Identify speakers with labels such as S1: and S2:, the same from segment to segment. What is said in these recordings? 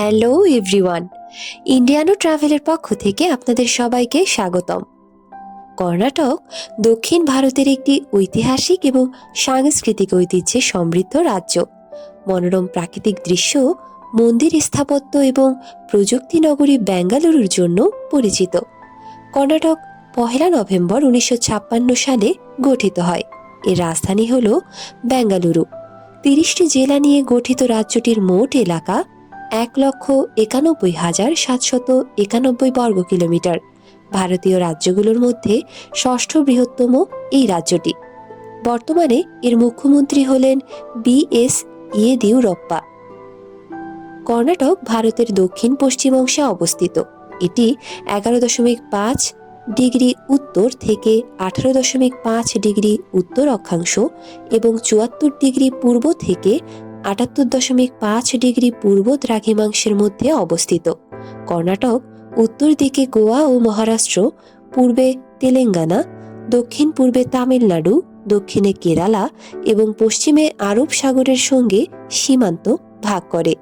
S1: Hello everyone, ইন্ডিয়ানো ট্রাভেলের পক্ষ থেকে আপনাদের সবাইকে স্বাগতম। কর্ণাটক দক্ষিণ ভারতের একটি ঐতিহাসিক এবং সাংস্কৃতিক ঐতিহ্যে সমৃদ্ধ রাজ্য। মনোরম প্রাকৃতিক দৃশ্য, মন্দির স্থাপত্য এবং প্রযুক্তি নগরী বেঙ্গালুরুর জন্য পরিচিত। কর্ণাটক পহেলা নভেম্বর উনিশশো ছাপ্পান্ন সালে গঠিত হয়। এর রাজধানী হল বেঙ্গালুরু তিরিশটি জেলা নিয়ে গঠিত রাজ্যটির মোট এলাকা এক লক্ষ একানব্বই হাজার সাতশত একানব্বই বর্গ কিলোমিটার। ভারতীয় রাজ্যগুলোর মধ্যে ষষ্ঠ বৃহত্তম এই রাজ্যটি। বর্তমানে এর মুখ্যমন্ত্রী হলেন বি এস ইয়েদিউরপ্পা। কর্ণাটক ভারতের দক্ষিণ পশ্চিম অংশে অবস্থিত। এটি এগারো দশমিক পাঁচ ডিগ্রি উত্তর থেকে আঠারো দশমিক পাঁচ ডিগ্রি উত্তর অক্ষাংশ এবং চুয়াত্তর ডিগ্রি পূর্ব থেকে আটাত্তর দশমিক পাঁচ ডিগ্রি পূর্ব দ্রাঘিমাংশের মধ্যে অবস্থিত। কর্ণাটক, উত্তর দিকে গোয়া ও মহারাষ্ট্র, পূর্বে তেলেঙ্গানা, দক্ষিণ পূর্বে তামিলনাড়ু, দক্ষিণে কেরালা এবং পশ্চিমে আরব সাগরের সঙ্গে সীমান্ত ভাগ করে।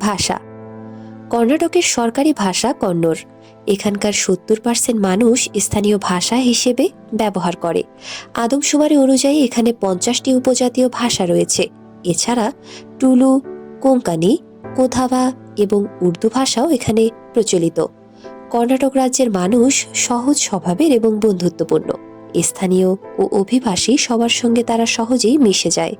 S1: ভাষা। কর্ণাটকের সরকারি ভাষা কন্নড়। এখানকার সত্তর পার্সেন্ট মানুষ স্থানীয় ভাষা হিসেবে ব্যবহার করে। আদমশুমারি অনুযায়ী এখানে পঞ্চাশটি উপজাতীয় ভাষা রয়েছে। এছাড়া টুলু, কোঙ্কানি কোধাবা এবং উর্দু ভাষাও এখানে প্রচলিত। কর্ণাটক রাজ্যের মানুষ সহজ স্বভাবের এবং বন্ধুত্বপূর্ণ। স্থানীয় ও অভিবাসী সবার সঙ্গে তারা সহজেই মিশে যায়।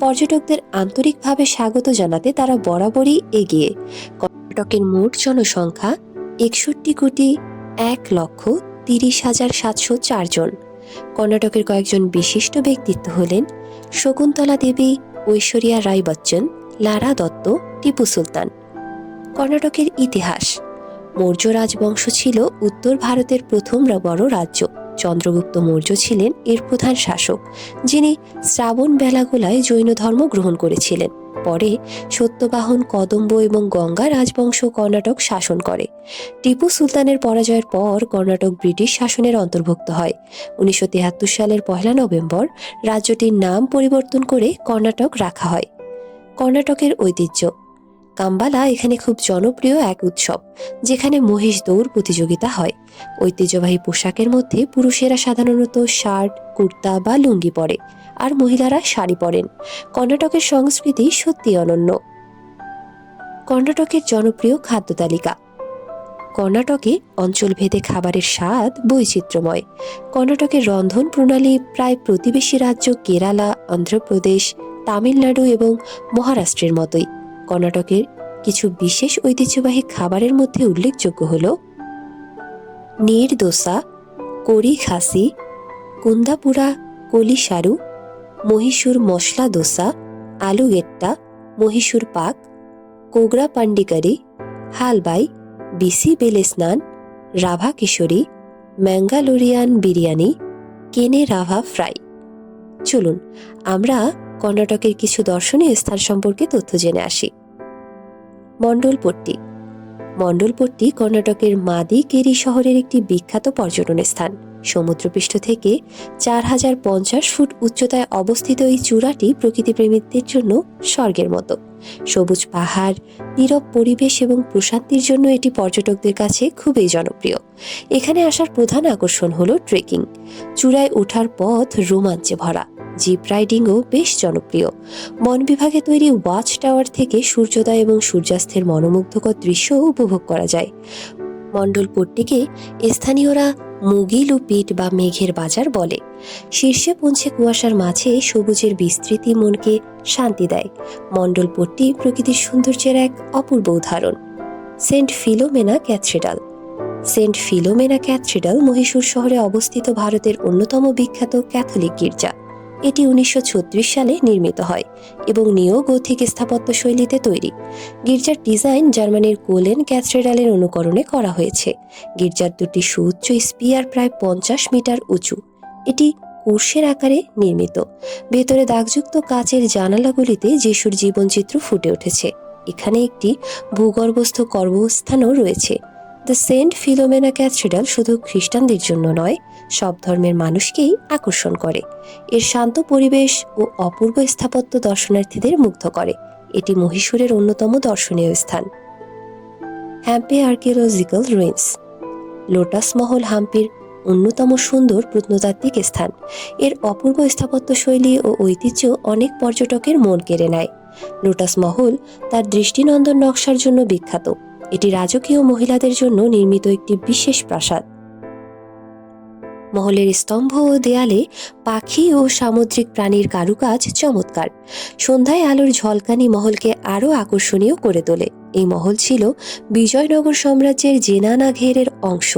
S1: পর্যটকদের আন্তরিকভাবে স্বাগত জানাতে তারা বরাবরই এগিয়ে। কর্ণাটকের মোট জনসংখ্যা একষট্টি কোটি এক লক্ষ তিরিশ হাজার সাতশো চারজন কর্ণাটকের কয়েকজন বিশিষ্ট ব্যক্তিত্ব হলেন শকুন্তলা দেবী, ঐশ্বরিয়া রায় বচ্চন, লারা দত্ত, টিপু সুলতান। কর্ণাটকের ইতিহাস। মৌর্য রাজবংশ ছিল উত্তর ভারতের প্রথম বড় রাজ্য। চন্দ্রগুপ্ত মৌর্য ছিলেন এর প্রধান শাসক, যিনি শ্রাবণ বেলাগোলায় জৈন ধর্ম গ্রহণ করেছিলেন। পরে সত্যবাহন, কদম্ব এবং গঙ্গা রাজবংশ কর্ণাটক শাসন করে। টিপু সুলতানের পরাজয়ের পর কর্ণাটক ব্রিটিশ শাসনের অন্তর্ভুক্ত হয়। উনিশশো সালের পহেলা নভেম্বর রাজ্যটির নাম পরিবর্তন করে কর্ণাটক রাখা হয়। কর্ণাটকের ঐতিহ্য কাম্বালা এখানে খুব জনপ্রিয় এক উৎসব, যেখানে মহিষ দৌড় প্রতিযোগিতা হয়। ঐতিহ্যবাহী পোশাকের মধ্যে পুরুষেরা সাধারণত শার্ট, কুর্তা বা লুঙ্গি পরে, আর মহিলারা শাড়ি পরেন। কর্ণাটকের সংস্কৃতি সত্যি অনন্য। কর্ণাটকের জনপ্রিয় খাদ্য তালিকা। কর্ণাটকে অঞ্চলভেদে খাবারের স্বাদ বৈচিত্র্যময়। কর্ণাটকের রন্ধন প্রণালী প্রায় প্রতিবেশী রাজ্য কেরালা, অন্ধ্রপ্রদেশ, তামিলনাড়ু এবং মহারাষ্ট্রের মতোই। কর্ণাটকের কিছু বিশেষ ঐতিহ্যবাহী খাবারের মধ্যে উল্লেখযোগ্য হল নীর দোসা করি খাসি, কুন্দাপুরা কলি সারু, মহীশূর মশলা দোসা, আলু গেট্টা, মহীশূর পাক, কোগরা পান্ডিকারি হালবাই, বিসি বেলে স্নান, রাভা কিশোরী, ম্যাঙ্গালোরিয়ান বিরিয়ানি, কেনে রাভা ফ্রাই। চলুন, আমরা কর্ণাটকের কিছু দর্শনীয় স্থান সম্পর্কে তথ্য জেনে আসি। মণ্ডলপট্টি। মণ্ডলপট্টি কর্ণাটকের মাদিকেরি শহরের একটি বিখ্যাত পর্যটন স্থান। সমুদ্রপৃষ্ঠ থেকে চার হাজার পঞ্চাশ ফুট উচ্চতায় অবস্থিত এই চূড়াটি প্রকৃতিপ্রেমীদের জন্য স্বর্গের মতো। সবুজ পাহাড়, নীরব পরিবেশ এবং প্রশান্তির জন্য এটি পর্যটকদের কাছে খুবই জনপ্রিয়। এখানে আসার প্রধান আকর্ষণ হলো ট্রেকিং। চূড়ায় ওঠার পথ রোমাঞ্চে ভরা। জিপ রাইডিংও বেশ জনপ্রিয়। বন বিভাগে তৈরি ওয়াচ টাওয়ার থেকে সূর্যোদয় এবং সূর্যাস্তের মনোমুগ্ধকর দৃশ্য উপভোগ করা যায়। মণ্ডলপট্টিকে স্থানীয়রা মুগিল পিঠ বা মেঘের বাজার বলে। শীর্ষে পৌঁছে কুয়াশার মাঝে সবুজের বিস্তৃতি মনকে শান্তি দেয়। মণ্ডলপট্টি প্রকৃতির সৌন্দর্যের এক অপূর্ব উদাহরণ। Saint Philomena cathedral. Saint Philomena cathedral Mysore শহরে অবস্থিত ভারতের অন্যতম বিখ্যাত ক্যাথলিক গির্জা। এটি উনিশশো ছত্রিশ সালে নির্মিত হয় এবং নিও গথিক স্থাপত্য শৈলীতে তৈরি। গির্জার ডিজাইন জার্মানির কোলেন ক্যাথিড্রালের অনুকরণে করা হয়েছে। গির্জার দুটি সুউচ্চ স্পিয়ার প্রায় পঞ্চাশ মিটার উঁচু। এটি কুর্সের আকারে নির্মিত। ভেতরে দাগযুক্ত কাচের জানালাগুলিতে যিশুর জীবনচিত্র ফুটে উঠেছে। এখানে একটি ভূগর্ভস্থ কর্মস্থানও রয়েছে। দ্য সেন্ট ফিলোমেনা ক্যাথিড্রাল শুধু খ্রিস্টানদের জন্য নয়, সব ধর্মের মানুষকেই আকর্ষণ করে। এর শান্ত পরিবেশ ও অপূর্ব স্থাপত্য দর্শনার্থীদের মুগ্ধ করে। এটি মহীশূরের অন্যতম দর্শনীয় স্থান। হ্যাম্পে আর্কিওলজিক্যাল রুইন্স। লোটাস মহল হাম্পির অন্যতম সুন্দর প্রত্নতাত্ত্বিক স্থান। এর অপূর্ব স্থাপত্য শৈলী ও ঐতিহ্য অনেক পর্যটকের মন কেড়ে নেয়। লোটাস মহল তার দৃষ্টিনন্দন নকশার জন্য বিখ্যাত। এটি রাজকীয় মহিলাদের জন্য নির্মিত একটি বিশেষ প্রাসাদ। মহলের স্তম্ভ ও দেয়ালে পাখি ও সামুদ্রিক প্রাণীর কারুকাজ চমৎকার। সন্ধ্যায় আলোর ঝলকানি মহলকে আরও আকর্ষণীয় করে তোলে। এই মহল ছিল বিজয়নগর সাম্রাজ্যের জেনানা ঘেরের অংশ।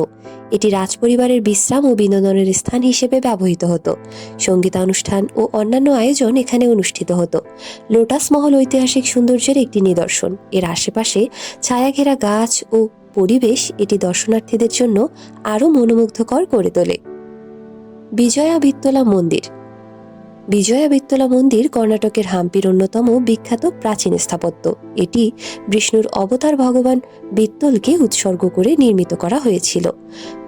S1: এটি রাজপরিবারের বিশ্রাম ও বিনোদনের স্থান হিসেবে ব্যবহৃত হতো। সঙ্গীতানুষ্ঠান ও অন্যান্য আয়োজন এখানে অনুষ্ঠিত হতো। লোটাস মহল ঐতিহাসিক সৌন্দর্যের একটি নিদর্শন। এর আশেপাশে ছায়াঘেরা গাছ ও পরিবেশ এটি দর্শনার্থীদের জন্য আরও মনোমুগ্ধকর করে তোলে। বিজয়া বিত্তলা মন্দির। বিজয়া বিত্তলা মন্দির কর্ণাটকের হাম্পির অন্যতম বিখ্যাত প্রাচীন স্থাপত্য। এটি বিষ্ণুর অবতার ভগবান বিত্তলকে উৎসর্গ করে নির্মিত করা হয়েছিল।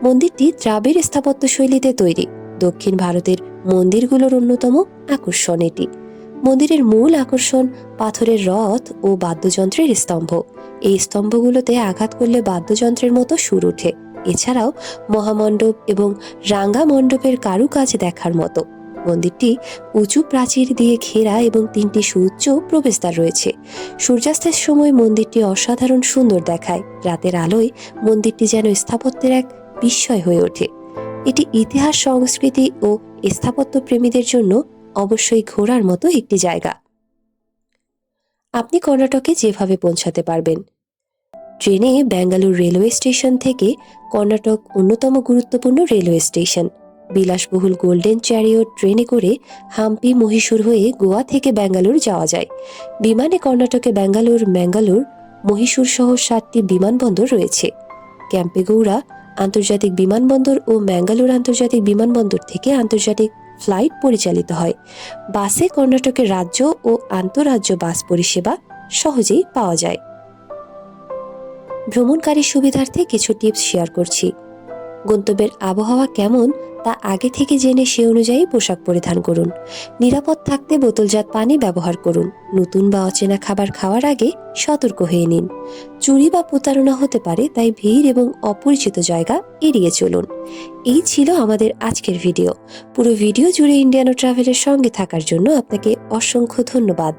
S1: মন্দিরটি দ্রাবিড় স্থাপত্য শৈলীতে তৈরি। দক্ষিণ ভারতের মন্দিরগুলোর অন্যতম আকর্ষণ এটি। মন্দিরের মূল আকর্ষণ পাথরের রথ ও বাদ্যযন্ত্রের স্তম্ভ। এই স্তম্ভগুলোতে আঘাত করলে বাদ্যযন্ত্রের মতো সুর ওঠে। এছাড়াও মহামণ্ডপ এবং রাঙ্গা মণ্ডপের কারুকাজ দেখার মতো। মন্দিরটি উঁচু প্রাচীর দিয়ে ঘেরা এবং তিনটি সুউচ্চ প্রবেশদ্বার রয়েছে। সূর্যাস্তের সময় মন্দিরটি অসাধারণ সুন্দর দেখায়। রাতের আলোয় মন্দিরটি যেন স্থাপত্যের এক বিস্ময় হয়ে ওঠে। এটি ইতিহাস, সংস্কৃতি ও স্থাপত্য প্রেমীদের জন্য অবশ্যই ঘোরার মতো একটি জায়গা। আপনি কর্ণাটকে যেভাবে পৌঁছাতে পারবেন ট্রেনে ব্যাঙ্গালোর রেলওয়ে স্টেশন থেকে কর্ণাটক অন্যতম গুরুত্বপূর্ণ রেলওয়ে স্টেশন। বিলাসবহুল গোল্ডেন চ্যারিয়ট ট্রেনে করে হাম্পি মহীশূর হয়ে গোয়া থেকে ব্যাঙ্গালোর যাওয়া যায়। বিমানে কর্ণাটকে ব্যাঙ্গালোর, ম্যাঙ্গালোর, মহীশূর সহ সাতটি বিমানবন্দর রয়েছে। ক্যাম্পেগৌড়া আন্তর্জাতিক বিমানবন্দর ও ম্যাঙ্গালোর আন্তর্জাতিক বিমানবন্দর থেকে আন্তর্জাতিক ফ্লাইট পরিচালিত হয়। বাসে কর্ণাটকের রাজ্য ও আন্তঃরাজ্য বাস পরিষেবা সহজেই পাওয়া যায়। ভ্রমণকারী সুবিধার্থে কিছু টিপস শেয়ার করছি। গন্তব্যের আবহাওয়া কেমন তা আগে থেকে জেনে সে অনুযায়ী পোশাক পরিধান করুন। নিরাপদ থাকতে বোতলজাত পানি ব্যবহার করুন। নতুন বা অচেনা খাবার খাওয়ার আগে সতর্ক হয়ে নিন। চুরি বা প্রতারণা হতে পারে, তাই ভিড় এবং অপরিচিত জায়গা এড়িয়ে চলুন। এই ছিল আমাদের আজকের ভিডিও। পুরো ভিডিও জুড়ে ইন্ডিয়ানো ট্রাভেলের সঙ্গে থাকার জন্য আপনাকে অসংখ্য ধন্যবাদ।